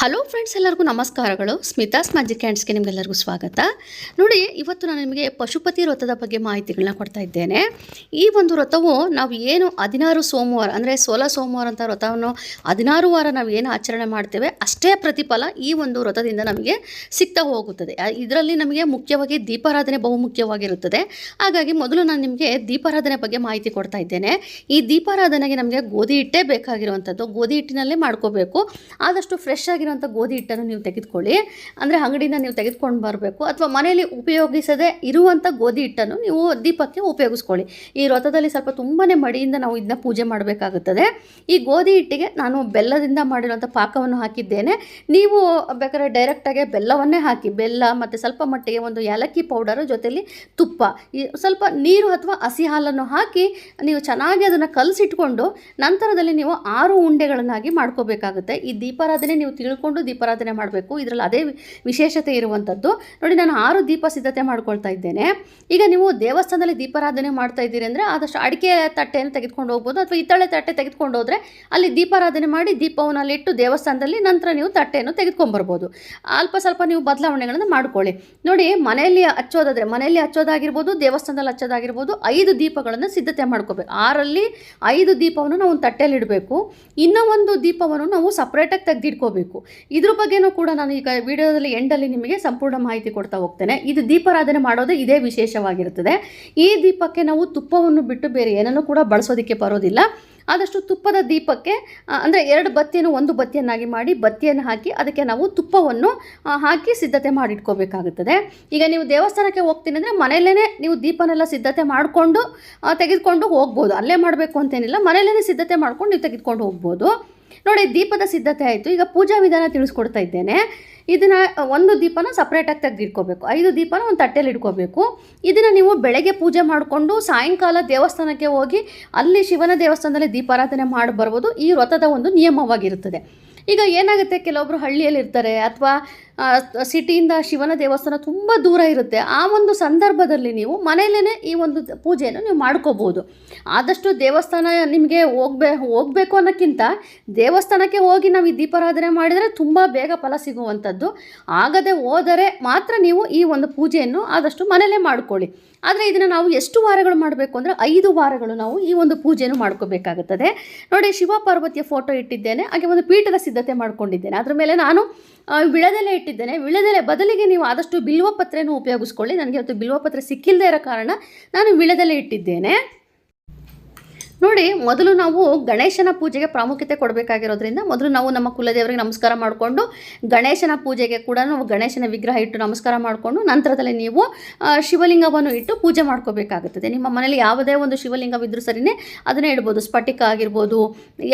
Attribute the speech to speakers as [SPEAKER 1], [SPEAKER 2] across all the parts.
[SPEAKER 1] Hello friends ಎಲ್ಲರಿಗೂ ನಮಸ್ಕಾರಗಳು. Smitha's magic ಹ್ಯಾಂಡ್ಸ್ಗೆ ನಿಮಗೆಲ್ಲರಿಗೂ ಸ್ವಾಗತ. ನೋಡಿ, ಇವತ್ತು ನಾನು ನಿಮಗೆ ಪಶುಪತಿ ವ್ರತದ ಬಗ್ಗೆ ಮಾಹಿತಿಗಳನ್ನ ಕೊಡ್ತಾ ಇದ್ದೇನೆ. ಈ ಒಂದು ವ್ರತವು ನಾವು ಏನು ಹದಿನಾರು ಸೋಮವಾರ, ಅಂದರೆ ಸೋಲ ಸೋಮವಾರ ಅಂತ ವ್ರತವನ್ನು ಹದಿನಾರು ವಾರ ನಾವು ಏನು ಆಚರಣೆ ಮಾಡ್ತೇವೆ, ಅಷ್ಟೇ ಪ್ರತಿಫಲ ಈ ಒಂದು ವ್ರತದಿಂದ ನಮಗೆ ಸಿಗ್ತಾ ಹೋಗುತ್ತದೆ. ಇದರಲ್ಲಿ ನಮಗೆ ಮುಖ್ಯವಾಗಿ ದೀಪಾರಾಧನೆ ಬಹುಮುಖ್ಯವಾಗಿರುತ್ತದೆ ಹಾಗಾಗಿ ಮೊದಲು ನಾನು ನಿಮಗೆ ದೀಪಾರಾಧನೆ ಬಗ್ಗೆ ಮಾಹಿತಿ ಕೊಡ್ತಾ ಇದ್ದೇನೆ. ಈ ದೀಪಾರಾಧನೆಗೆ ನಮಗೆ ಗೋಧಿ ಹಿಟ್ಟೇ ಬೇಕಾಗಿರುವಂಥದ್ದು. ಗೋಧಿ ಹಿಟ್ಟಿನಲ್ಲೇ ಮಾಡ್ಕೋಬೇಕು. ಆದಷ್ಟು ಫ್ರೆಶ್ ಆಗಿರುವಂಥ ಗೋಧಿ ಹಿಟ್ಟನ್ನು ನೀವು ತೆಗೆದುಕೊಳ್ಳಿ. ಅಂದರೆ ಅಂಗಡಿಯಿಂದ ನೀವು ತೆಗೆದುಕೊಂಡು ಬರಬೇಕು. ಅಥವಾ ಮನೆಯಲ್ಲಿ ಉಪಯೋಗಿಸದೇ ಇರುವಂಥ ಗೋಧಿ ಹಿಟ್ಟನ್ನು ನೀವು ದೀಪಕ್ಕೆ ಉಪಯೋಗಿಸ್ಕೊಳ್ಳಿ. ಈ ವ್ರತದಲ್ಲಿ ಸ್ವಲ್ಪ ತುಂಬಾ ಮಡಿಯಿಂದ ನಾವು ಇದನ್ನ ಪೂಜೆ ಮಾಡಬೇಕಾಗುತ್ತದೆ. ಈ ಗೋಧಿ ಹಿಟ್ಟಿಗೆ ನಾನು ಬೆಲ್ಲದಿಂದ ಮಾಡಿರುವಂಥ ಪಾಕವನ್ನು ಹಾಕಿದ್ದೇನೆ. ನೀವು ಬೇಕಾದ್ರೆ ಡೈರೆಕ್ಟಾಗಿ ಬೆಲ್ಲವನ್ನೇ ಹಾಕಿ, ಬೆಲ್ಲ ಮತ್ತು ಸ್ವಲ್ಪ ಮಟ್ಟಿಗೆ ಒಂದು ಏಲಕ್ಕಿ ಪೌಡರ್ ಜೊತೆಯಲ್ಲಿ ತುಪ್ಪ ಸ್ವಲ್ಪ ನೀರು ಅಥವಾ ಹಸಿ ಹಾಲನ್ನು ಹಾಕಿ ನೀವು ಚೆನ್ನಾಗಿ ಅದನ್ನು ಕಲಸಿಟ್ಕೊಂಡು ನಂತರದಲ್ಲಿ ನೀವು ಆರು ಉಂಡೆಗಳನ್ನಾಗಿ ಮಾಡ್ಕೋಬೇಕಾಗುತ್ತೆ. ಈ ದೀಪಾರಾಧನೆ ನೀವು ತಿಳ್ಕೊಂಡು ದೀಪಾರಾಧನೆ ಮಾಡಬೇಕು. ಇದರಲ್ಲಿ ಅದೇ ವಿಶೇಷತೆ ಇರುವಂಥದ್ದು. ನೋಡಿ, ನಾನು ಆರು ದೀಪ ಸಿದ್ಧತೆ ಮಾಡ್ಕೊಳ್ತಾ ಇದ್ದೇನೆ. ಈಗ ನೀವು ದೇವಸ್ಥಾನದಲ್ಲಿ ದೀಪಾರಾಧನೆ ಮಾಡ್ತಾ ಇದ್ದೀರಿ ಅಂದರೆ ಆದಷ್ಟು ಅಡಿಕೆ ತಟ್ಟೆಯನ್ನು ತೆಗೆದುಕೊಂಡು ಹೋಗ್ಬೋದು ಅಥವಾ ಇತ್ತಳೆ ತಟ್ಟೆ ತೆಗೆದುಕೊಂಡು ಹೋದರೆ ಅಲ್ಲಿ ದೀಪಾರಾಧನೆ ಮಾಡಿ ದೀಪವನ್ನು ಅಲ್ಲಿಟ್ಟು ದೇವಸ್ಥಾನದಲ್ಲಿ ನಂತರ ನೀವು ತಟ್ಟೆಯನ್ನು ತೆಗೆದುಕೊಂಡ್ಬರ್ಬೋದು. ಅಲ್ಪ ಸ್ವಲ್ಪ ನೀವು ಬದಲಾವಣೆಗಳನ್ನು ಮಾಡ್ಕೊಳ್ಳಿ. ನೋಡಿ, ಮನೆಯಲ್ಲಿ ಹಚ್ಚೋದಾದರೆ, ಮನೆಯಲ್ಲಿ ಹಚ್ಚೋದಾಗಿರ್ಬೋದು, ದೇವಸ್ಥಾನದಲ್ಲಿ ಹಚ್ಚೋದಾಗಿರ್ಬೋದು ಐದು ದೀಪಗಳನ್ನು ಸಿದ್ಧತೆ ಮಾಡ್ಕೋಬೇಕು. ಆರಲ್ಲಿ ಐದು ದೀಪವನ್ನು ನಾವು ತಟ್ಟೆಯಲ್ಲಿ ಇಡಬೇಕು. ಇನ್ನೂ ಒಂದು ದೀಪವನ್ನು ನಾವು ಸಪ್ರೇಟಾಗಿ ತೆಗೆದಿಟ್ಕೋಬೇಕು. ಇದ್ರ ಬಗ್ಗೆನೂ ಕೂಡ ನಾನು ಈಗ ವಿಡಿಯೋದಲ್ಲಿ ಎಂಡಲ್ಲಿ ನಿಮಗೆ ಸಂಪೂರ್ಣ ಮಾಹಿತಿ ಕೊಡ್ತಾ ಹೋಗ್ತೇನೆ. ಇದು ದೀಪಾರಾಧನೆ ಮಾಡೋದು ಇದೇ ವಿಶೇಷವಾಗಿರುತ್ತದೆ ಈ ದೀಪಕ್ಕೆ ನಾವು ತುಪ್ಪವನ್ನು ಬಿಟ್ಟು ಬೇರೆ ಏನನ್ನು ಕೂಡ ಬಳಸೋದಕ್ಕೆ ಬರೋದಿಲ್ಲ. ಆದಷ್ಟು ತುಪ್ಪದ ದೀಪಕ್ಕೆ ಅಂದರೆ ಎರಡು ಬತ್ತಿಯನ್ನು ಒಂದು ಬತ್ತಿಯನ್ನಾಗಿ ಮಾಡಿ ಬತ್ತಿಯನ್ನು ಹಾಕಿ ಅದಕ್ಕೆ ನಾವು ತುಪ್ಪವನ್ನು ಹಾಕಿ ಸಿದ್ಧತೆ ಮಾಡಿಟ್ಕೋಬೇಕಾಗುತ್ತದೆ. ಈಗ ನೀವು ದೇವಸ್ಥಾನಕ್ಕೆ ಹೋಗ್ತೀನಿ ಅಂದರೆ ಮನೆಯಲ್ಲೇ ನೀವು ದೀಪನೆಲ್ಲ ಸಿದ್ಧತೆ ಮಾಡಿಕೊಂಡು ತೆಗೆದುಕೊಂಡು ಹೋಗ್ಬೋದು. ಅಲ್ಲೇ ಮಾಡಬೇಕು ಅಂತೇನಿಲ್ಲ. ಮನೆಯಲ್ಲೇ ಸಿದ್ಧತೆ ಮಾಡ್ಕೊಂಡು ನೀವು ತೆಗೆದುಕೊಂಡು ಹೋಗ್ಬೋದು. ನೋಡಿ, ದೀಪದ ಸಿದ್ಧತೆ ಆಯಿತು. ಈಗ ಪೂಜಾ ವಿಧಾನ ತಿಳಿಸ್ಕೊಡ್ತಾ ಇದ್ದೇನೆ. ಇದನ್ನು ಒಂದು ದೀಪನ ಸಪ್ರೇಟಾಗಿ ತೆಗೆದಿಟ್ಕೋಬೇಕು. ಐದು ದೀಪನ ಒಂದು ತಟ್ಟೆಯಲ್ಲಿ ಇಟ್ಕೋಬೇಕು. ಇದನ್ನು ನೀವು ಬೆಳಗ್ಗೆ ಪೂಜೆ ಮಾಡಿಕೊಂಡು ಸಾಯಂಕಾಲ ದೇವಸ್ಥಾನಕ್ಕೆ ಹೋಗಿ ಅಲ್ಲಿ ಶಿವನ ದೇವಸ್ಥಾನದಲ್ಲಿ ದೀಪಾರಾಧನೆ ಮಾಡಿ ಬರ್ಬೋದು. ಈ ವ್ರತದ ಒಂದು ನಿಯಮವಾಗಿರುತ್ತದೆ. ಈಗ ಏನಾಗುತ್ತೆ? ಕೆಲವೊಬ್ಬರು ಹಳ್ಳಿಯಲ್ಲಿರ್ತಾರೆ ಅಥವಾ ಸಿಟಿಯಿಂದ ಶಿವನ ದೇವಸ್ಥಾನ ತುಂಬ ದೂರ ಇರುತ್ತೆ. ಆ ಒಂದು ಸಂದರ್ಭದಲ್ಲಿ ನೀವು ಮನೆಯಲ್ಲೇ ಈ ಒಂದು ಪೂಜೆಯನ್ನು ನೀವು ಮಾಡ್ಕೋಬೋದು ಆದಷ್ಟು ದೇವಸ್ಥಾನ ನಿಮಗೆ ಹೋಗ್ಬೇ, ಹೋಗಬೇಕು ಅನ್ನೋಕ್ಕಿಂತ ದೇವಸ್ಥಾನಕ್ಕೆ ಹೋಗಿ ನಾವು ಈ ದೀಪಾರಾಧನೆ ಮಾಡಿದರೆ ತುಂಬ ಬೇಗ ಫಲ ಸಿಗುವಂಥದ್ದು. ಆಗದೆ ಹೋದರೆ ಮಾತ್ರ ನೀವು ಈ ಒಂದು ಪೂಜೆಯನ್ನು ಆದಷ್ಟು ಮನೆಯಲ್ಲೇ ಮಾಡ್ಕೊಳ್ಳಿ. ಆದರೆ ಇದನ್ನು ನಾವು ಎಷ್ಟು ವಾರಗಳು ಮಾಡಬೇಕು ಅಂದರೆ ಐದು ವಾರಗಳು ನಾವು ಈ ಒಂದು ಪೂಜೆಯನ್ನು ಮಾಡ್ಕೋಬೇಕಾಗುತ್ತದೆ. ನೋಡಿ ಶಿವ ಪಾರ್ವತಿಯ ಫೋಟೋ ಇಟ್ಟಿದ್ದೇನೆ, ಹಾಗೆ ಒಂದು ಪೀಠದ ಸಿದ್ಧತೆ ಮಾಡ್ಕೊಂಡಿದ್ದೇನೆ. ಅದರ ಮೇಲೆ ನಾನು ಆ, ವಿಳೆದೆಲೆ ಇಟ್ಟಿದ್ದೇನೆ. ವಿಳದೆಲೆ ಬದಲಿಗೆ ನೀವು ಆದಷ್ಟು ಬಿಲ್ವ ಪತ್ರೆಯನ್ನು ಉಪಯೋಗಿಸ್ಕೊಳ್ಳಿ. ನನಗೆ ಅದು ಬಿಲ್ವ ಪತ್ರೆ ಸಿಕ್ಕಿಲ್ಲದೆ ಇರೋ ಕಾರಣ ನಾನು ವಿಳದಲ್ಲೇ ಇಟ್ಟಿದ್ದೇನೆ. ನೋಡಿ, ಮೊದಲು ನಾವು ಗಣೇಶನ ಪೂಜೆಗೆ ಪ್ರಾಮುಖ್ಯತೆ ಕೊಡಬೇಕಾಗಿರೋದ್ರಿಂದ ಮೊದಲು ನಾವು ನಮ್ಮ ಕುಲದೇವರಿಗೆ ನಮಸ್ಕಾರ ಮಾಡಿಕೊಂಡು ಗಣೇಶನ ಪೂಜೆಗೆ ಕೂಡ ನಾವು ಗಣೇಶನ ವಿಗ್ರಹ ಇಟ್ಟು ನಮಸ್ಕಾರ ಮಾಡಿಕೊಂಡು ನಂತರದಲ್ಲಿ ನೀವು ಶಿವಲಿಂಗವನ್ನು ಇಟ್ಟು ಪೂಜೆ ಮಾಡ್ಕೋಬೇಕಾಗುತ್ತದೆ. ನಿಮ್ಮ ಮನೇಲಿ ಯಾವುದೇ ಒಂದು ಶಿವಲಿಂಗವಿದ್ದರೂ ಸರಿನೇ ಅದನ್ನೇ ಇಡ್ಬೋದು. ಸ್ಫಟಿಕ ಆಗಿರ್ಬೋದು,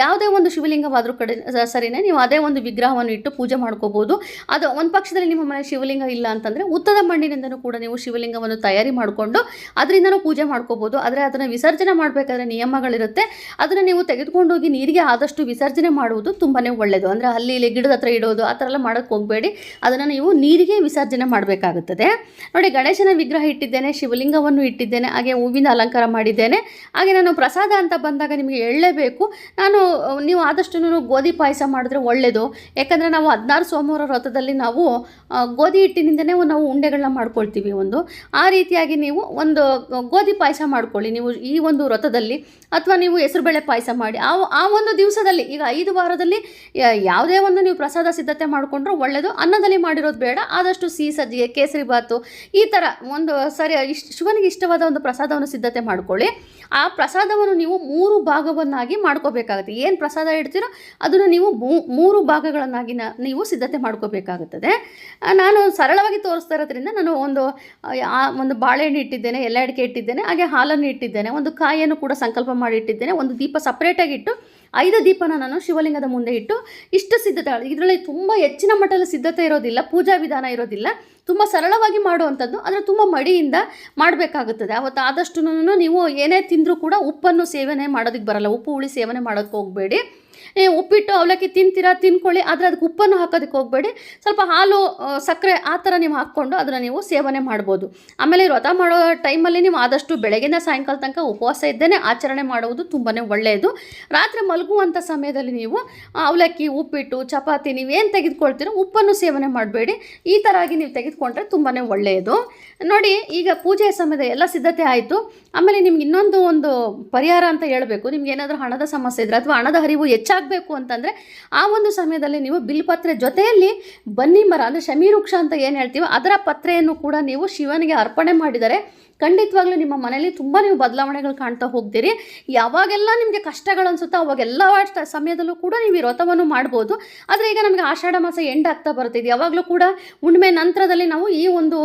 [SPEAKER 1] ಯಾವುದೇ ಒಂದು ಶಿವಲಿಂಗವಾದರೂ ಕಡೆ ಸರಿನೇ ನೀವು ಅದೇ ಒಂದು ವಿಗ್ರಹವನ್ನು ಇಟ್ಟು ಪೂಜೆ ಮಾಡ್ಕೋಬೋದು. ಅದು ಒಂದು ಪಕ್ಷದಲ್ಲಿ ನಿಮ್ಮ ಮನೆ ಶಿವಲಿಂಗ ಇಲ್ಲ ಅಂತಂದರೆ ಉತ್ತದ ಮಣ್ಣಿನಿಂದನೂ ಕೂಡ ನೀವು ಶಿವಲಿಂಗವನ್ನು ತಯಾರಿ ಮಾಡಿಕೊಂಡು ಅದರಿಂದನೂ ಪೂಜೆ ಮಾಡ್ಕೋಬೋದು. ಆದರೆ ಅದನ್ನು ವಿಸರ್ಜನೆ ಮಾಡಬೇಕಾದ್ರೆ ನಿಯಮಗಳಿರುತ್ತೆ ಅದನ್ನು ನೀವು ತೆಗೆದುಕೊಂಡೋಗಿ ನೀರಿಗೆ ಆದಷ್ಟು ವಿಸರ್ಜನೆ ಮಾಡುವುದು ತುಂಬಾ ಒಳ್ಳೆಯದು ಅಂದರೆ ಅಲ್ಲಿ ಇಲ್ಲಿ ಗಿಡದ ಹತ್ರ ಇಡೋದು, ಆ ಥರ ಎಲ್ಲ ಮಾಡೋಕ್ಕೆ ಹೋಗಬೇಡಿ. ಅದನ್ನು ನೀವು ನೀರಿಗೆ ವಿಸರ್ಜನೆ ಮಾಡಬೇಕಾಗುತ್ತದೆ. ನೋಡಿ, ಗಣೇಶನ ವಿಗ್ರಹ ಇಟ್ಟಿದ್ದೇನೆ, ಶಿವಲಿಂಗವನ್ನು ಇಟ್ಟಿದ್ದೇನೆ, ಹಾಗೆ ಹೂವಿನ ಅಲಂಕಾರ ಮಾಡಿದ್ದೇನೆ. ಹಾಗೆ ನಾನು ಪ್ರಸಾದ ಅಂತ ಬಂದಾಗ ನಿಮಗೆ ಎಳ್ಳೇಬೇಕು ನಾನು, ನೀವು ಆದಷ್ಟು ಗೋಧಿ ಪಾಯಸ ಮಾಡಿದ್ರೆ ಒಳ್ಳೆಯದು ಯಾಕಂದರೆ ನಾವು ಹದಿನಾರು ಸೋಮವಾರ ವ್ರತದಲ್ಲಿ ನಾವು ಗೋಧಿ ಹಿಟ್ಟಿನಿಂದನೇ ನಾವು ಉಂಡೆಗಳನ್ನ ಮಾಡ್ಕೊಳ್ತೀವಿ ಒಂದು. ಆ ರೀತಿಯಾಗಿ ನೀವು ಒಂದು ಗೋಧಿ ಪಾಯಸ ಮಾಡ್ಕೊಳ್ಳಿ. ನೀವು ಈ ಒಂದು ವ್ರತದಲ್ಲಿ. ಅಥವಾ ನೀವು ಹೆಸರುಬೇಳೆ ಪಾಯಸ ಮಾಡಿ, ಆ ಆ ಒಂದು ದಿವಸದಲ್ಲಿ, ಈಗ ಐದು ವಾರದಲ್ಲಿ ಯಾವುದೇ ಒಂದು ನೀವು ಪ್ರಸಾದ ಸಿದ್ಧತೆ ಮಾಡಿಕೊಂಡ್ರೂ ಒಳ್ಳೆಯದು ಅನ್ನದಲ್ಲಿ ಮಾಡಿರೋದು ಬೇಡ, ಆದಷ್ಟು ಸಿಹಿ ಸಜ್ಜಿಗೆ, ಕೇಸರಿ ಬಾತು ಈ ಥರ ಒಂದು ಸರಿ ಇಷ್ಟ ಶಿವನಿಗೆ ಇಷ್ಟವಾದ ಒಂದು ಪ್ರಸಾದವನ್ನು ಸಿದ್ಧತೆ ಮಾಡ್ಕೊಳ್ಳಿ. ಆ ಪ್ರಸಾದವನ್ನು ನೀವು ಮೂರು ಭಾಗವನ್ನಾಗಿ ಮಾಡ್ಕೋಬೇಕಾಗುತ್ತೆ. ಏನು ಪ್ರಸಾದ ಇಡ್ತೀರೋ ಅದನ್ನು ನೀವು ಮೂರು ಭಾಗಗಳನ್ನಾಗಿ ನೀವು ಸಿದ್ಧತೆ ಮಾಡ್ಕೋಬೇಕಾಗುತ್ತದೆ. ನಾನು ಸರಳವಾಗಿ ತೋರಿಸ್ತಾ ಇರೋದ್ರಿಂದ ನಾನು ಒಂದು, ಆ ಒಂದು ಬಾಳೆಹಣ್ಣು ಇಟ್ಟಿದ್ದೇನೆ ಎಲ್ಲ ಅಡಿಕೆ ಇಟ್ಟಿದ್ದೇನೆ, ಹಾಗೆ ಹಾಲನ್ನು ಇಟ್ಟಿದ್ದೇನೆ, ಒಂದು ಕಾಯಿಯನ್ನು ಕೂಡ ಸಂಕಲ್ಪ ಮಾಡಿ ಇಟ್ಟಿದ್ದೇನೆ ಒಂದು ದೀಪ ಸಪ್ರೇಟಾಗಿ ಇಟ್ಟು, ಐದು ದೀಪನ ನಾನು ಶಿವಲಿಂಗದ ಮುಂದೆ ಇಟ್ಟು, ಇಷ್ಟು ಸಿದ್ಧತೆ ಇದರಲ್ಲಿ ತುಂಬ ಹೆಚ್ಚಿನ ಮಟ್ಟದ ಸಿದ್ಧತೆ ಇರೋದಿಲ್ಲ, ಪೂಜಾ ವಿಧಾನ ಇರೋದಿಲ್ಲ. ತುಂಬ ಸರಳವಾಗಿ ಮಾಡುವಂಥದ್ದು, ಆದರೆ ತುಂಬ ಮಡಿಯಿಂದ ಮಾಡಬೇಕಾಗುತ್ತದೆ. ಅವತ್ತು ಆದಷ್ಟು ನೀವು ಏನೇ ತಿಂದರೂ ಕೂಡ ಉಪ್ಪನ್ನು ಸೇವನೆ ಮಾಡೋದಕ್ಕೆ ಬರಲ್ಲ. ಉಪ್ಪು, ಹುಳಿ ಸೇವನೆ ಮಾಡೋಕ್ಕೆ ಹೋಗಬೇಡಿ. ಉಪ್ಪಿಟ್ಟು, ಅವಲಕ್ಕಿ ತಿಂತೀರಾ, ತಿನ್ಕೊಳ್ಳಿ. ಆದರೆ ಅದಕ್ಕೆ ಉಪ್ಪನ್ನು ಹಾಕೋದಕ್ಕೆ ಹೋಗಬೇಡಿ. ಸ್ವಲ್ಪ ಹಾಲು ಸಕ್ಕರೆ ಆ ಥರ ನೀವು ಹಾಕ್ಕೊಂಡು ಅದನ್ನು ನೀವು ಸೇವನೆ ಮಾಡ್ಬೋದು. ಆಮೇಲೆ ವ್ರತ ಮಾಡೋ ಟೈಮಲ್ಲಿ ನೀವು ಆದಷ್ಟು ಬೆಳಗಿನ ಸಾಯಂಕಾಲ ತನಕ ಉಪವಾಸ ಇದ್ದೇನೆ. ಆಚರಣೆ ಮಾಡುವುದು ತುಂಬಾ ಒಳ್ಳೆಯದು. ರಾತ್ರಿ ಮಲಗುವಂಥ ಸಮಯದಲ್ಲಿ ನೀವು ಅವಲಕ್ಕಿ, ಉಪ್ಪಿಟ್ಟು, ಚಪಾತಿ ನೀವೇನು ತೆಗೆದುಕೊಳ್ತೀರೋ ಉಪ್ಪನ್ನು ಸೇವನೆ ಮಾಡಬೇಡಿ. ಈ ಥರ ಆಗಿ ನೀವು ತೆಗೆದುಕೊಂಡ್ರೆ ತುಂಬಾ ಒಳ್ಳೆಯದು. ನೋಡಿ, ಈಗ ಪೂಜೆಯ ಸಮಯದ ಎಲ್ಲ ಸಿದ್ಧತೆ ಆಯಿತು. ಆಮೇಲೆ ನಿಮ್ಗೆ ಇನ್ನೊಂದು ಒಂದು ಪರಿಹಾರ ಅಂತ ಹೇಳಬೇಕು. ನಿಮ್ಗೆ ಏನಾದರೂ ಹಣದ ಸಮಸ್ಯೆ ಇದ್ರೆ ಅಥವಾ ಹಣದ ಹರಿವು ಹೆಚ್ಚಾಗಬೇಕು ಅಂತಂದರೆ ಆ ಒಂದು ಸಮಯದಲ್ಲಿ ನೀವು ಬಿಲ್ಪತ್ರೆ ಜೊತೆಯಲ್ಲಿ ಬನ್ನಿ ಮರ, ಅಂದರೆ ಶಮೀವೃಕ್ಷ ಅಂತ ಏನು ಹೇಳ್ತೀವೋ ಅದರ ಪತ್ರೆಯನ್ನು ಕೂಡ ನೀವು ಶಿವನಿಗೆ ಅರ್ಪಣೆ ಮಾಡಿದರೆ ಖಂಡಿತವಾಗ್ಲೂ ನಿಮ್ಮ ಮನೆಯಲ್ಲಿ ತುಂಬ ನೀವು ಬದಲಾವಣೆಗಳು ಕಾಣ್ತಾ ಹೋಗ್ತೀರಿ. ಯಾವಾಗೆಲ್ಲ ನಿಮಗೆ ಕಷ್ಟಗಳು ಅನಿಸುತ್ತೋ ಅವಾಗೆಲ್ಲ ಸಮಯದಲ್ಲೂ ಕೂಡ ನೀವು ಈ ವ್ರತವನ್ನು ಮಾಡ್ಬೋದು. ಆದರೆ ಈಗ ನಮಗೆ ಆಷಾಢ ಮಾಸ ಎಂಡ್ ಆಗ್ತಾ ಬರ್ತಿದೆ ಯಾವಾಗಲೂ ಕೂಡ ಹುಣ್ಣಿಮೆ ನಂತರದಲ್ಲಿ ನಾವು ಈ ಒಂದು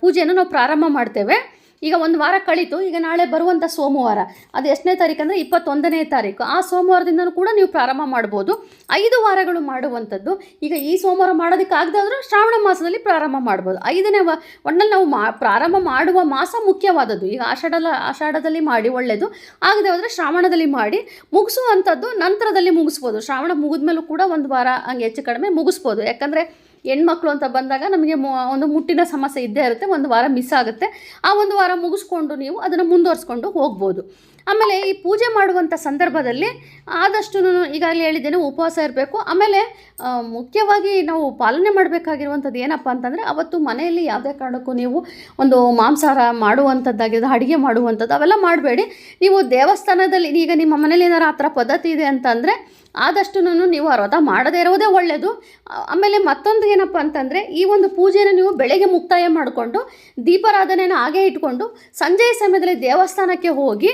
[SPEAKER 1] ಪೂಜೆಯನ್ನು ನಾವು ಪ್ರಾರಂಭ ಮಾಡ್ತೇವೆ. ಈಗ ಒಂದು ವಾರ ಕಳೀತು, ಈಗ ನಾಳೆ ಬರುವಂಥ ಸೋಮವಾರ. ಅದು ಎಷ್ಟನೇ ತಾರೀಕು ಅಂದರೆ ಇಪ್ಪತ್ತೊಂದನೇ ತಾರೀಕು. ಆ ಸೋಮವಾರದಿಂದನೂ ಕೂಡ ನೀವು ಪ್ರಾರಂಭ ಮಾಡ್ಬೋದು. ಐದು ವಾರಗಳು ಮಾಡುವಂಥದ್ದು. ಈಗ ಈ ಸೋಮವಾರ ಮಾಡೋದಕ್ಕಾಗದಾದ್ರೂ ಶ್ರಾವಣ ಮಾಸದಲ್ಲಿ ಪ್ರಾರಂಭ ಮಾಡ್ಬೋದು. ಐದನೇ ವ ನಾವು ಮಾ, ಪ್ರಾರಂಭ ಮಾಡುವ ಮಾಸ ಮುಖ್ಯವಾದದ್ದು. ಈಗ ಆಷಾಢಲ, ಆಷಾಢದಲ್ಲಿ ಮಾಡಿ ಒಳ್ಳೆಯದು ಆಗದೆ ಹೋದರೆ ಶ್ರಾವಣದಲ್ಲಿ ಮಾಡಿ ಮುಗಿಸುವಂಥದ್ದು ನಂತರದಲ್ಲಿ ಮುಗಿಸ್ಬೋದು. ಶ್ರಾವಣ ಮುಗಿದ್ಮೇಲೂ ಕೂಡ ಒಂದು ವಾರ ಹಂಗೆ ಹೆಚ್ಚು ಕಡಿಮೆ ಮುಗಿಸ್ಬೋದು. ಯಾಕಂದರೆ ಹೆಣ್ಮಕ್ಳು ಅಂತ ಬಂದಾಗ ನಮಗೆ ಒಂದು ಮುಟ್ಟಿನ ಸಮಸ್ಯೆ ಇದ್ದೇ ಇರುತ್ತೆ, ಒಂದು ವಾರ ಮಿಸ್ ಆಗುತ್ತೆ. ಆ ಒಂದು ವಾರ ಮುಗಿಸ್ಕೊಂಡು ನೀವು ಅದನ್ನು ಮುಂದುವರಿಸ್ಕೊಂಡು ಹೋಗ್ಬೋದು. ಆಮೇಲೆ ಈ ಪೂಜೆ ಮಾಡುವಂಥ ಸಂದರ್ಭದಲ್ಲಿ ಆದಷ್ಟು ಈಗಾಗಲೇ ಹೇಳಿದ್ದೇನೆ ಉಪವಾಸ ಇರಬೇಕು. ಆಮೇಲೆ ಮುಖ್ಯವಾಗಿ ನಾವು ಪಾಲನೆ ಮಾಡಬೇಕಾಗಿರುವಂಥದ್ದು ಏನಪ್ಪ ಅಂತಂದರೆ ಅವತ್ತು ಮನೆಯಲ್ಲಿ ಯಾವುದೇ ಕಾರಣಕ್ಕೂ ನೀವು ಒಂದು ಮಾಂಸಾಹಾರ ಮಾಡುವಂಥದ್ದಾಗಿರೋದು ಅಡುಗೆ ಮಾಡುವಂಥದ್ದು ಅವೆಲ್ಲ ಮಾಡಬೇಡಿ. ನೀವು ದೇವಸ್ಥಾನದಲ್ಲಿ, ಈಗ ನಿಮ್ಮ ಮನೇಲಿ ಏನಾರು ಆ ಥರ ಪದ್ಧತಿ ಇದೆ ಅಂತಂದರೆ ಆದಷ್ಟು ನೀವು ಆ ವ್ರತ ಮಾಡದೇ ಇರೋದೇ ಒಳ್ಳೆಯದು ಆಮೇಲೆ ಮತ್ತೊಂದು ಏನಪ್ಪ ಅಂತಂದರೆ ಈ ಒಂದು ಪೂಜೆನ ನೀವು ಬೆಳಗ್ಗೆ ಮುಕ್ತಾಯ ಮಾಡಿಕೊಂಡು ದೀಪಾರಾಧನೆನ ಹಾಗೆ ಇಟ್ಕೊಂಡು ಸಂಜೆಯ ಸಮಯದಲ್ಲಿ ದೇವಸ್ಥಾನಕ್ಕೆ ಹೋಗಿ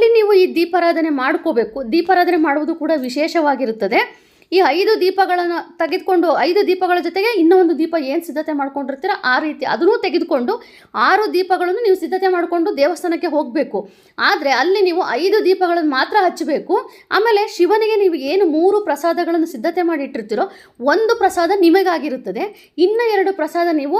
[SPEAKER 1] ನೀವು ಈ ದೀಪಾರಾಧನೆ ಮಾಡ್ಕೋಬೇಕು. ದೀಪಾರಾಧನೆ ಮಾಡುವುದು ಕೂಡ ವಿಶೇಷವಾಗಿರುತ್ತದೆ. ಈ ಐದು ದೀಪಗಳನ್ನು ತೆಗೆದುಕೊಂಡು, ಐದು ದೀಪಗಳ ಜೊತೆಗೆ ಇನ್ನೂ ಒಂದು ದೀಪ ಏನು ಸಿದ್ಧತೆ ಮಾಡ್ಕೊಂಡಿರ್ತೀರ, ಆ ರೀತಿ ಅದನ್ನೂ ತೆಗೆದುಕೊಂಡು ಆರು ದೀಪಗಳನ್ನು ನೀವು ಸಿದ್ಧತೆ ಮಾಡಿಕೊಂಡು ದೇವಸ್ಥಾನಕ್ಕೆ ಹೋಗಬೇಕು. ಆದರೆ ಅಲ್ಲಿ ನೀವು ಐದು ದೀಪಗಳನ್ನು ಮಾತ್ರ ಹಚ್ಚಬೇಕು. ಆಮೇಲೆ ಶಿವನಿಗೆ ನೀವು ಏನು ಮೂರು ಪ್ರಸಾದಗಳನ್ನು ಸಿದ್ಧತೆ ಮಾಡಿಟ್ಟಿರ್ತೀರೋ, ಒಂದು ಪ್ರಸಾದ ನಿಮಗಾಗಿರುತ್ತದೆ. ಇನ್ನು ಎರಡು ಪ್ರಸಾದ ನೀವು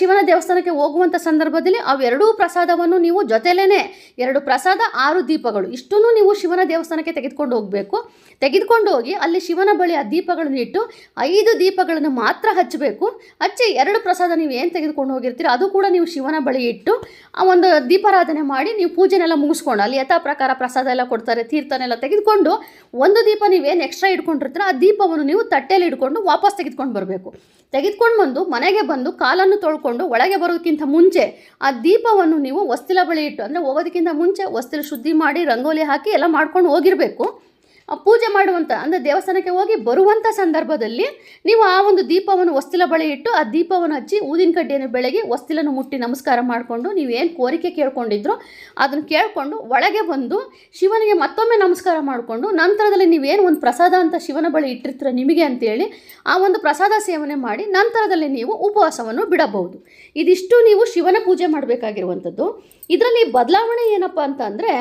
[SPEAKER 1] ಶಿವನ ದೇವಸ್ಥಾನಕ್ಕೆ ಹೋಗುವಂಥ ಸಂದರ್ಭದಲ್ಲಿ ಅವೆರಡೂ ಪ್ರಸಾದವನ್ನು ನೀವು ಜೊತೆಲೇ ಎರಡು ಪ್ರಸಾದ, ಆರು ದೀಪಗಳು, ಇಷ್ಟನ್ನು ನೀವು ಶಿವನ ದೇವಸ್ಥಾನಕ್ಕೆ ತೆಗೆದುಕೊಂಡು ಹೋಗಬೇಕು. ತೆಗೆದುಕೊಂಡು ಹೋಗಿ ಅಲ್ಲಿ ಶಿವನ ಆ ದೀಪಗಳನ್ನು ಇಟ್ಟು ಐದು ದೀಪಗಳನ್ನು ಮಾತ್ರ ಹಚ್ಚಬೇಕು. ಹಚ್ಚಿ ಎರಡು ಪ್ರಸಾದ ನೀವು ಏನು ತೆಗೆದುಕೊಂಡು ಹೋಗಿರ್ತೀರೋ, ಅದು ಕೂಡ ನೀವು ಶಿವನ ಬಳಿ ಇಟ್ಟು ಆ ಒಂದು ದೀಪಾರಾಧನೆ ಮಾಡಿ ನೀವು ಪೂಜೆನೆಲ್ಲ ಮುಗಿಸ್ಕೊಂಡು ಅಲ್ಲಿ ಯಥಾ ಪ್ರಕಾರ ಪ್ರಸಾದ ಎಲ್ಲ ಕೊಡ್ತಾರೆ, ತೀರ್ಥನೆಲ್ಲ ತೆಗೆದುಕೊಂಡು ಒಂದು ದೀಪ ನೀವೇನು ಎಕ್ಸ್ಟ್ರಾ ಇಟ್ಕೊಂಡಿರ್ತೀರೋ, ಆ ದೀಪವನ್ನು ನೀವು ತಟ್ಟೆಯಲ್ಲಿ ಇಟ್ಕೊಂಡು ವಾಪಸ್ ತೆಗೆದುಕೊಂಡು ಬರಬೇಕು. ತೆಗೆದುಕೊಂಡು ಬಂದು ಮನೆಗೆ ಬಂದು ಕಾಲನ್ನು ತೊಳ್ಕೊಂಡು ಒಳಗೆ ಬರೋದಕ್ಕಿಂತ ಮುಂಚೆ ಆ ದೀಪವನ್ನು ನೀವು ವಸ್ತಿಲ ಬಳಿ ಇಟ್ಟು, ಅಂದರೆ ಹೋಗೋದಕ್ಕಿಂತ ಮುಂಚೆ ವಸ್ತಿಲ ಶುದ್ಧಿ ಮಾಡಿ, ರಂಗೋಲಿ ಹಾಕಿ ಎಲ್ಲ ಮಾಡ್ಕೊಂಡು ಹೋಗಿರಬೇಕು. ಪೂಜೆ ಮಾಡುವಂಥ ಅಂದರೆ ದೇವಸ್ಥಾನಕ್ಕೆ ಹೋಗಿ ಬರುವಂಥ ಸಂದರ್ಭದಲ್ಲಿ ನೀವು ಆ ಒಂದು ದೀಪವನ್ನು ಹೊಸ್ತಿಲ ಬಳಿ ಇಟ್ಟು ಆ ದೀಪವನ್ನು ಹಚ್ಚಿ ಊದಿನ ಕಡ್ಡಿಯನ್ನು ಬೆಳಗ್ಗೆ ಹೊಸ್ತಿಲನ್ನು ಮುಟ್ಟಿ ನಮಸ್ಕಾರ ಮಾಡಿಕೊಂಡು ನೀವೇನು ಕೋರಿಕೆ ಕೇಳ್ಕೊಂಡಿದ್ರು ಅದನ್ನು ಕೇಳಿಕೊಂಡು ಒಳಗೆ ಬಂದು ಶಿವನಿಗೆ ಮತ್ತೊಮ್ಮೆ ನಮಸ್ಕಾರ ಮಾಡಿಕೊಂಡು ನಂತರದಲ್ಲಿ ನೀವೇನು ಒಂದು ಪ್ರಸಾದ ಅಂತ ಶಿವನ ಬಳಿ ಇಟ್ಟಿರ್ತೀರ ನಿಮಗೆ ಅಂತೇಳಿ ಆ ಒಂದು ಪ್ರಸಾದ ಸೇವನೆ ಮಾಡಿ ನಂತರದಲ್ಲಿ ನೀವು ಉಪವಾಸವನ್ನು ಬಿಡಬಹುದು. ಇದಿಷ್ಟು ನೀವು ಶಿವನ ಪೂಜೆ ಮಾಡಬೇಕಾಗಿರುವಂಥದ್ದು ಇದರಲ್ಲಿ ಬದಲಾವಣೆ ಏನಪ್ಪ ಅಂತ ಅಂದರೆ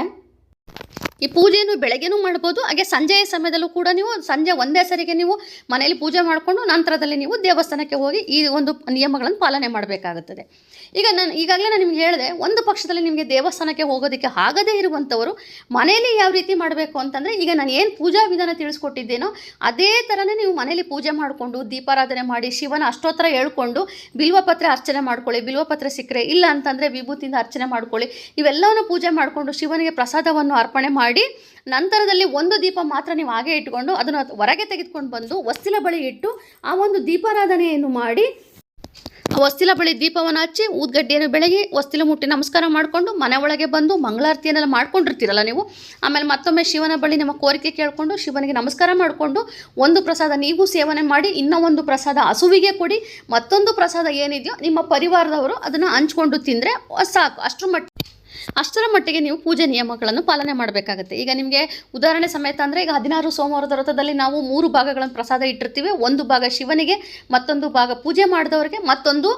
[SPEAKER 1] ಈ ಪೂಜೆಯನ್ನು ಬೆಳಗ್ಗೆನೂ ಮಾಡ್ಬೋದು, ಹಾಗೆ ಸಂಜೆಯ ಸಮಯದಲ್ಲೂ ಕೂಡ ನೀವು ಸಂಜೆ ಒಂದೇ ಸರಿಗೆ ನೀವು ಮನೆಯಲ್ಲಿ ಪೂಜೆ ಮಾಡಿಕೊಂಡು ನಂತರದಲ್ಲಿ ನೀವು ದೇವಸ್ಥಾನಕ್ಕೆ ಹೋಗಿ ಈ ಒಂದು ನಿಯಮಗಳನ್ನು ಪಾಲನೆ ಮಾಡಬೇಕಾಗುತ್ತದೆ. ಈಗ ನಾನು ಈಗಾಗಲೇ ನಾನು ನಿಮ್ಗೆ ಹೇಳಿದೆ, ಒಂದು ಪಕ್ಷದಲ್ಲಿ ನಿಮಗೆ ದೇವಸ್ಥಾನಕ್ಕೆ ಹೋಗೋದಕ್ಕೆ ಆಗದೇ ಇರುವಂಥವರು ಮನೆಯಲ್ಲಿ ಯಾವ ರೀತಿ ಮಾಡಬೇಕು ಅಂತಂದರೆ, ಈಗ ನಾನು ಏನು ಪೂಜಾ ವಿಧಾನ ತಿಳಿಸ್ಕೊಟ್ಟಿದ್ದೇನೋ ಅದೇ ಥರನೇ ನೀವು ಮನೆಯಲ್ಲಿ ಪೂಜೆ ಮಾಡಿಕೊಂಡು ದೀಪಾರಾಧನೆ ಮಾಡಿ, ಶಿವನ ಅಷ್ಟೋತ್ತರ ಹೇಳ್ಕೊಂಡು ಬಿಲ್ವಪತ್ರೆ ಅರ್ಚನೆ ಮಾಡ್ಕೊಳ್ಳಿ ಬಿಲ್ವಪತ್ರೆ ಸಿಕ್ಕರೆ ಇಲ್ಲ ಅಂತಂದರೆ ವಿಭೂತಿಯಿಂದ ಅರ್ಚನೆ ಮಾಡ್ಕೊಳ್ಳಿ, ಇವೆಲ್ಲವನ್ನು ಪೂಜೆ ಮಾಡಿಕೊಂಡು ಶಿವನಿಗೆ ಪ್ರಸಾದವನ್ನು ಅರ್ಪಣೆ ಮಾಡಿ ನಂತರದಲ್ಲಿ ಒಂದು ದೀಪ ಮಾತ್ರ ನೀವು ಹಾಗೆ ಇಟ್ಕೊಂಡು ಅದನ್ನು ಹೊರಗೆ ತೆಗೆದುಕೊಂಡು ಬಂದು ಹೊಸ್ತಿಲ ಬಳಿ ಇಟ್ಟು ಆ ಒಂದು ದೀಪಾರಾಧನೆಯನ್ನು ಮಾಡಿ ಆ ಹೊಸ್ತಿಲ ಬಳಿ ದೀಪವನ್ನು ಹಚ್ಚಿ ಊದ್ಗಡ್ಡೆಯನ್ನು ಬೆಳಗಿ ವಸ್ತಿಲ ಮುಟ್ಟಿ ನಮಸ್ಕಾರ ಮಾಡಿಕೊಂಡು ಮನೆ ಒಳಗೆ ಬಂದು ಮಂಗಳಾರತಿಯನ್ನೆಲ್ಲ ಮಾಡ್ಕೊಂಡಿರ್ತೀರಲ್ಲ ನೀವು. ಆಮೇಲೆ ಮತ್ತೊಮ್ಮೆ ಶಿವನ ಬಳಿ ನಿಮ್ಮ ಕೋರಿಕೆ ಕೇಳಿಕೊಂಡು ಶಿವನಿಗೆ ನಮಸ್ಕಾರ ಮಾಡಿಕೊಂಡು ಒಂದು ಪ್ರಸಾದ ನೀವು ಸೇವನೆ ಮಾಡಿ ಇನ್ನೂ ಪ್ರಸಾದ ಹಸುವಿಗೆ ಕೊಡಿ. ಮತ್ತೊಂದು ಪ್ರಸಾದ ಏನಿದೆಯೋ ನಿಮ್ಮ ಪರಿವಾರದವರು ಅದನ್ನು ಹಂಚ್ಕೊಂಡು ತಿಂದರೆ ಸಾಕು. ಅಷ್ಟರ ಮಟ್ಟ ಅಷ್ಟರ ಮಟ್ಟಿಗೆ ನೀವು ಪೂಜೆ ನಿಯಮಗಳನ್ನು ಪಾಲನೆ ಮಾಡಬೇಕಾಗುತ್ತೆ. ಈಗ ನಿಮಗೆ ಉದಾಹರಣೆ ಸಮೇತ ಅಂದರೆ ಈಗ ಹದಿನಾರು ಸೋಮವಾರದ ವ್ರತದಲ್ಲಿ ನಾವು ಮೂರು ಭಾಗಗಳನ್ನು ಪ್ರಸಾದ ಇಟ್ಟಿರ್ತೀವಿ. ಒಂದು ಭಾಗ ಶಿವನಿಗೆ, ಮತ್ತೊಂದು ಭಾಗ ಪೂಜೆ ಮಾಡಿದವರಿಗೆ, ಮತ್ತೊಂದು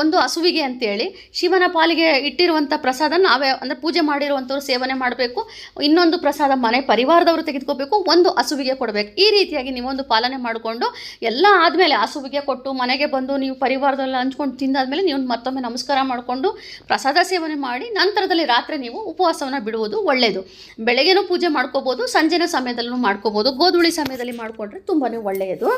[SPEAKER 1] ಒಂದು ಹಸುವಿಗೆ ಅಂತೇಳಿ. ಶಿವನ ಪಾಲಿಗೆ ಇಟ್ಟಿರುವಂಥ ಪ್ರಸಾದ ನಾವೇ ಅಂದರೆ ಪೂಜೆ ಮಾಡಿರುವಂಥವ್ರು ಸೇವನೆ ಮಾಡಬೇಕು. ಇನ್ನೊಂದು ಪ್ರಸಾದ ಮನೆ ಪರಿವಾರದವರು ತೆಗೆದುಕೋಬೇಕು. ಒಂದು ಹಸುವಿಗೆ ಕೊಡಬೇಕು. ಈ ರೀತಿಯಾಗಿ ನೀವೊಂದು ಪಾಲನೆ ಮಾಡಿಕೊಂಡು ಎಲ್ಲ ಆದಮೇಲೆ ಹಸುವಿಗೆ ಕೊಟ್ಟು ಮನೆಗೆ ಬಂದು ನೀವು ಪರಿವಾರದಲ್ಲ ಹಂಚ್ಕೊಂಡು ತಿಂದಾದಮೇಲೆ ನೀವು ಮತ್ತೊಮ್ಮೆ ನಮಸ್ಕಾರ ಮಾಡಿಕೊಂಡು ಪ್ರಸಾದ ಸೇವನೆ ಮಾಡಿ ನಂತರದಲ್ಲಿ ರಾತ್ರಿ ನೀವು ಉಪವಾಸವನ್ನು ಬಿಡುವುದು ಒಳ್ಳೆಯದು ಬೆಳಗ್ಗೆನೂ ಪೂಜೆ ಮಾಡ್ಕೋಬೋದು, ಸಂಜೆನ ಸಮಯದಲ್ಲೂ ಮಾಡ್ಕೋಬೋದು, ಗೋಧುಳಿ ಸಮಯದಲ್ಲಿ ಮಾಡಿಕೊಂಡ್ರೆ ತುಂಬಾ ಒಳ್ಳೆಯದು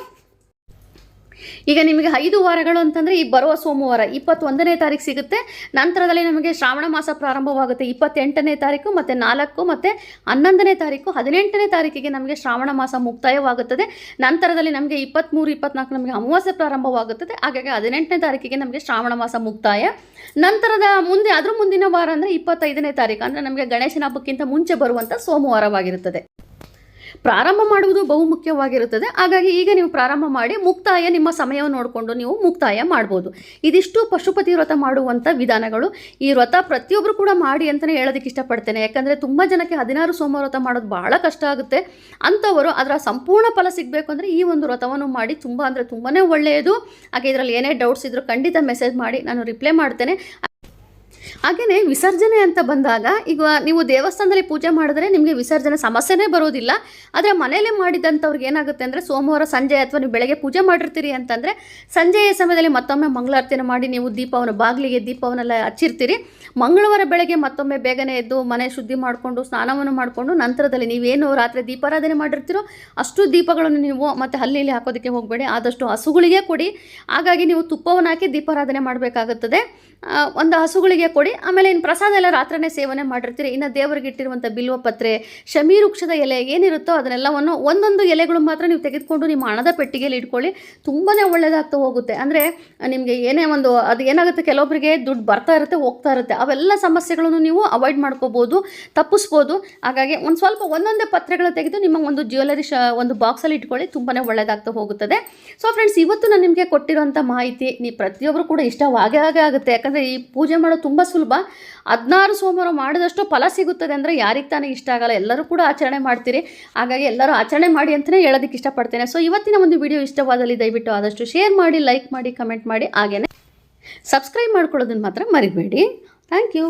[SPEAKER 1] ಈಗ ನಿಮಗೆ ಐದು ವಾರಗಳು ಅಂತಂದರೆ ಈ ಬರುವ ಸೋಮವಾರ ಇಪ್ಪತ್ತೊಂದನೇ ತಾರೀಕು ಸಿಗುತ್ತೆ. ನಂತರದಲ್ಲಿ ನಮಗೆ ಶ್ರಾವಣ ಮಾಸ ಪ್ರಾರಂಭವಾಗುತ್ತೆ ಇಪ್ಪತ್ತೆಂಟನೇ ತಾರೀಕು ಮತ್ತು ನಾಲ್ಕು ಮತ್ತು ಹನ್ನೊಂದನೇ ತಾರೀಕು ಹದಿನೆಂಟನೇ ತಾರೀಕಿಗೆ ನಮಗೆ ಶ್ರಾವಣ ಮಾಸ ಮುಕ್ತಾಯವಾಗುತ್ತದೆ. ನಂತರದಲ್ಲಿ ನಮಗೆ ಇಪ್ಪತ್ತ್ಮೂರು ಇಪ್ಪತ್ನಾಲ್ಕು ನಮಗೆ ಅಮಾವಾಸ್ಯೆ ಪ್ರಾರಂಭವಾಗುತ್ತದೆ. ಹಾಗಾಗಿ ಹದಿನೆಂಟನೇ ತಾರೀಕಿಗೆ ನಮಗೆ ಶ್ರಾವಣ ಮಾಸ ಮುಕ್ತಾಯ. ನಂತರದ ಮುಂದೆ, ಅದ್ರ ಮುಂದಿನ ವಾರ ಅಂದರೆ ಇಪ್ಪತ್ತೈದನೇ ತಾರೀಕು ಅಂದರೆ ನಮಗೆ ಗಣೇಶನ ಹಬ್ಬಕ್ಕಿಂತ ಮುಂಚೆ ಬರುವಂಥ ಸೋಮವಾರವಾಗಿರುತ್ತದೆ. ಪ್ರಾರಂಭ ಮಾಡುವುದು ಬಹುಮುಖ್ಯವಾಗಿರುತ್ತದೆ. ಹಾಗಾಗಿ ಈಗ ನೀವು ಪ್ರಾರಂಭ ಮಾಡಿ ಮುಕ್ತಾಯ, ನಿಮ್ಮ ಸಮಯವನ್ನು ನೋಡಿಕೊಂಡು ನೀವು ಮುಕ್ತಾಯ ಮಾಡ್ಬೋದು. ಇದಿಷ್ಟು ಪಶುಪತಿ ವ್ರತ ಮಾಡುವಂಥ ವಿಧಾನಗಳು. ಈ ವ್ರತ ಪ್ರತಿಯೊಬ್ಬರು ಕೂಡ ಮಾಡಿ ಅಂತಲೇ ಹೇಳೋದಕ್ಕೆ ಇಷ್ಟಪಡ್ತೇನೆ. ಯಾಕಂದರೆ ತುಂಬ ಜನಕ್ಕೆ ಹದಿನಾರು ಸೋಮವಾರ ವ್ರತ ಮಾಡೋದು ಬಹಳ ಕಷ್ಟ ಆಗುತ್ತೆ. ಅಂಥವರು ಅದರ ಸಂಪೂರ್ಣ ಫಲ ಸಿಗಬೇಕು ಅಂದರೆ ಈ ಒಂದು ವ್ರತವನ್ನು ಮಾಡಿ ತುಂಬ ಅಂದರೆ ತುಂಬಾ ಒಳ್ಳೆಯದು. ಹಾಗೆ ಇದರಲ್ಲಿ ಏನೇ ಡೌಟ್ಸ್ ಇದ್ದರೂ ಖಂಡಿತ ಮೆಸೇಜ್ ಮಾಡಿ ನಾನು ರಿಪ್ಲೈ ಮಾಡ್ತೇನೆ. ಹಾಗೆಯೇ ವಿಸರ್ಜನೆ ಅಂತ ಬಂದಾಗ, ಈಗ ನೀವು ದೇವಸ್ಥಾನದಲ್ಲಿ ಪೂಜೆ ಮಾಡಿದ್ರೆ ನಿಮಗೆ ವಿಸರ್ಜನೆ ಸಮಸ್ಯೆನೇ ಬರೋದಿಲ್ಲ. ಆದರೆ ಮನೆಯಲ್ಲೇ ಮಾಡಿದಂಥವ್ರಿಗೆ ಏನಾಗುತ್ತೆ ಅಂದರೆ ಸೋಮವಾರ ಸಂಜೆ ಅಥವಾ ನೀವು ಬೆಳಗ್ಗೆ ಪೂಜೆ ಮಾಡಿರ್ತೀರಿ ಅಂತಂದರೆ ಸಂಜೆಯ ಸಮಯದಲ್ಲಿ ಮತ್ತೊಮ್ಮೆ ಮಂಗಳಾರತಿನ ಮಾಡಿ ನೀವು ದೀಪವನ್ನು, ಬಾಗಿಲಿಗೆ ದೀಪವನ್ನೆಲ್ಲ ಹಚ್ಚಿರ್ತೀರಿ. ಮಂಗಳವಾರ ಬೆಳಗ್ಗೆ ಮತ್ತೊಮ್ಮೆ ಬೇಗನೆ ಎದ್ದು ಮನೆ ಶುದ್ಧಿ ಮಾಡಿಕೊಂಡು, ಸ್ನಾನವನ್ನು ಮಾಡಿಕೊಂಡು ನಂತರದಲ್ಲಿ ನೀವೇನು ರಾತ್ರಿ ದೀಪಾರಾಧನೆ ಮಾಡಿರ್ತೀರೋ ಅಷ್ಟು ದೀಪಗಳನ್ನು ನೀವು ಮತ್ತೆ ಹಲ್ಲಿಲಿ ಹಾಕೋದಕ್ಕೆ ಹೋಗಬೇಡಿ. ಆದಷ್ಟು ಹಸುಗಳಿಗೆ ಕೊಡಿ. ಹಾಗಾಗಿ ನೀವು ತುಪ್ಪವನ್ನು ಹಾಕಿ ದೀಪಾರಾಧನೆ ಮಾಡಬೇಕಾಗುತ್ತದೆ. ಒಂದು ಹಸುಗಳಿಗೆ ಕೊಡಿ. ಆಮೇಲೆ ಇನ್ನು ಪ್ರಸಾದ ಎಲ್ಲ ರಾತ್ರಿನೇ ಸೇವನೆ ಮಾಡಿರ್ತೀರಿ. ಇನ್ನು ದೇವರಿಗೆ ಇಟ್ಟಿರುವಂಥ ಬಿಲ್ವ ಪತ್ರೆ, ಶಮಿ ವೃಕ್ಷದ ಎಲೆ ಏನಿರುತ್ತೋ ಅದನ್ನೆಲ್ಲವನ್ನು ಒಂದೊಂದು ಎಲೆಗಳು ಮಾತ್ರ ನೀವು ತೆಗೆದುಕೊಂಡು ನಿಮ್ಮ ಹಣದ ಪೆಟ್ಟಿಗೆಯಲ್ಲಿ ಇಟ್ಕೊಳ್ಳಿ. ತುಂಬಾ ಒಳ್ಳೆಯದಾಗ್ತಾ ಹೋಗುತ್ತೆ. ಅಂದರೆ ನಿಮಗೆ ಏನೇ ಒಂದು ಅದು ಏನಾಗುತ್ತೆ? ಕೆಲವೊಬ್ಬರಿಗೆ ದುಡ್ಡು ಬರ್ತಾ ಇರುತ್ತೆ, ಹೋಗ್ತಾ ಇರುತ್ತೆ. ಅವೆಲ್ಲ ಸಮಸ್ಯೆಗಳನ್ನು ನೀವು ಅವಾಯ್ಡ್ ಮಾಡ್ಕೋಬೋದು, ತಪ್ಪಿಸ್ಬೋದು. ಹಾಗಾಗಿ ಒಂದು ಸ್ವಲ್ಪ ಒಂದೊಂದೇ ಪತ್ರೆಗಳು ತೆಗೆದು ನಿಮ್ಮ ಒಂದು ಜ್ಯುವೆಲರಿ ಶ ಒಂದು ಬಾಕ್ಸಲ್ಲಿ ಇಟ್ಕೊಳ್ಳಿ. ತುಂಬಾ ಒಳ್ಳೆಯದಾಗ್ತಾ ಹೋಗುತ್ತದೆ. ಸೊ ಫ್ರೆಂಡ್ಸ್ ಇವತ್ತು ನಾನು ನಿಮಗೆ ಕೊಟ್ಟಿರುವಂಥ ಮಾಹಿತಿ ನೀವು ಪ್ರತಿಯೊಬ್ಬರು ಕೂಡ ಇಷ್ಟವಾಗೇ ಆಗೇ ಆಗುತ್ತೆ. ಯಾಕಂದರೆ ಈ ಪೂಜೆ ಮಾಡೋದು ತುಂಬ ಸುಲಭ. ಹದಿನಾರು ಸೋಮವಾರ ಮಾಡಿದಷ್ಟು ಫಲ ಸಿಗುತ್ತದೆ ಅಂದರೆ ಯಾರಿಗೆ ತಾನೇ ಇಷ್ಟ ಆಗಲ್ಲ. ಎಲ್ಲರೂ ಕೂಡ ಆಚರಣೆ ಮಾಡ್ತೀರಿ. ಹಾಗಾಗಿ ಎಲ್ಲರೂ ಆಚರಣೆ ಮಾಡಿ ಅಂತಲೇ ಹೇಳೋದಕ್ಕೆ ಇಷ್ಟಪಡ್ತೇನೆ. ಸೊ ಇವತ್ತಿನ ಒಂದು ವಿಡಿಯೋ ಇಷ್ಟವಾದಲ್ಲಿ ದಯವಿಟ್ಟು ಆದಷ್ಟು ಶೇರ್ ಮಾಡಿ ಲೈಕ್ ಮಾಡಿ ಕಮೆಂಟ್ ಮಾಡಿ ಹಾಗೆಯೇ ಸಬ್ಸ್ಕ್ರೈಬ್ ಮಾಡ್ಕೊಳ್ಳೋದನ್ನು ಮಾತ್ರ ಮರಿಬೇಡಿ. Thank you